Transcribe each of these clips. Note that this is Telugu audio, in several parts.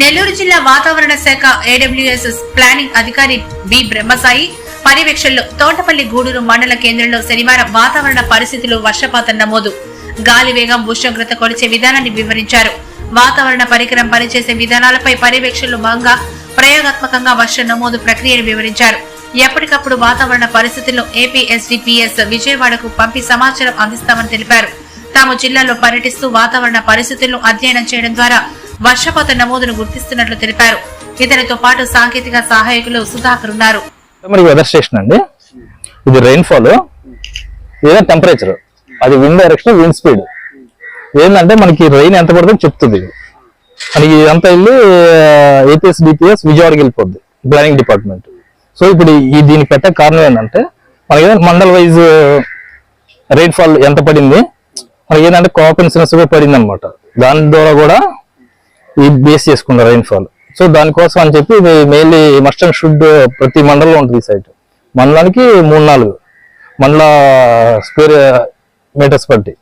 నెల్లూరు జిల్లా వాతావరణ శాఖ ఏడబ్ల్యూఎస్ఎస్ ప్లానింగ్ అధికారి బి బ్రహ్మసాయి. పర్యవేక్షణలో తోటపల్లి గూడూరు మండల కేంద్రంలో శనివారం వాతావరణ పరిస్థితులు వర్షపాతం నమోదు. గాలి వేగం ఉష్ణోగ్రత కొలిచే విధానాన్ని వివరించారు. వాతావరణ పరికరం పనిచేసే విధానాలపై పర్యవేక్షణలు భాగంగా ప్రయోగాత్మకంగా వర్ష నమోదు ప్రక్రియను వివరించారు. ఎప్పటికప్పుడు వాతావరణ పరిస్థితుల్లో ఏపీఎస్డిపిఎస్ విజయవాడకు పంపి సమాచారం అందిస్తామని తెలిపారు. తాము జిల్లాలో పర్యటిస్తూ వాతావరణ పరిస్థితులను అధ్యయనం చేయడం ద్వారా వర్షపాత నమోదును గుర్తిస్తున్నట్లు తెలిపారు. ఇతనితో పాటు సాంకేతిక సహాయకులు సుధాకర్ ఉన్నారు. మరి వెదర్ స్టేషన్ అండి. ఇది రైన్ఫాల్ ఏదైనా టెంపరేచర్ అది విండ్ డైరెక్షన్ విండ్ స్పీడ్ ఏంటంటే మనకి రైన్ ఎంత పడుతుందో చెప్తుంది. మనకి ఇదంతా వెళ్ళి ఏపీఎస్ డిపిఎస్ విజయవాడకి వెళ్ళిపోద్ది. ప్లానింగ్ డిపార్ట్మెంట్ సో ఇప్పుడు ఈ దీనికి పెట్టే కారణం ఏంటంటే మనకి మండల్ వైజ్ రైన్ఫాల్ ఎంత పడింది? మనకి ఏంటంటే కాపన్సినస్ కూడా పడింది అనమాట దాని ద్వారా కూడా ఈ బేస్ చేసుకున్నారు రైన్ఫాల్ సో దానికోసం అని చెప్పి ఇది మెయిన్లీ మస్ట్ అండ్ షుడ్ ప్రతి మండలంలో ఉంటుంది ఈ సైట్ మండలానికి మూడు నాలుగు. మండల స్క్వేర్ మీటర్స్ బట్టి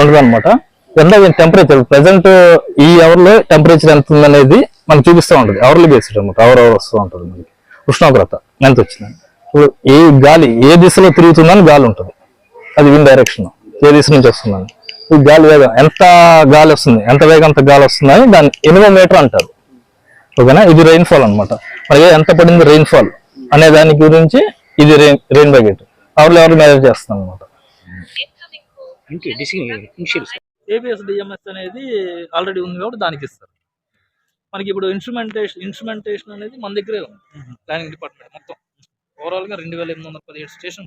ఉండదు అనమాట ఎంత టెంపరేచర్ ప్రజెంట్ ఈ అవర్లో టెంపరేచర్ ఎంత ఉందనేది మనకు చూపిస్తూ ఉంటుంది. అవర్లీ బేస్డ్ అనమాట అవర్ అవర్ వస్తూ ఉంటుంది మనకి. ఉష్ణోగ్రత ఎంత వచ్చిందని ఇప్పుడు ఏ గాలి ఏ దిశలో తిరుగుతుందని గాలి ఉంటుంది. అది విన్ డైరెక్షన్ ఏ దిశ నుంచి వస్తుందని. ఈ గాలి వేగం ఎంత గాలి వస్తుంది ఎంత వేగంత గాలి వస్తుందని దాన్ని ఎనిమోమీటర్ అంటారు. ఓకేనా? ఇది రెయిన్ఫాల్ అన్నమాట. మరి ఎంత పడింది రెయిన్ఫాల్ అనే దాని గురించి ఇది rain rain bucket hour level measure చేస్తాం అనమాట ఏపీఎస్ డిఎంఎస్ అనేది ఆల్రెడీ ఉంది కాబట్టి దానికి ఇస్తారు. మనకి ఇప్పుడు ఇన్స్ట్రుమెంటేషన్ ఇన్స్ట్రుమెంటేషన్ అనేది మన దగ్గరే ఉంది. ప్లానింగ్ డిపార్ట్మెంట్ మొత్తం. ఓవరాల్గా రెండు వేల ఎనిమిది వందల పదిహేడు స్టేషన్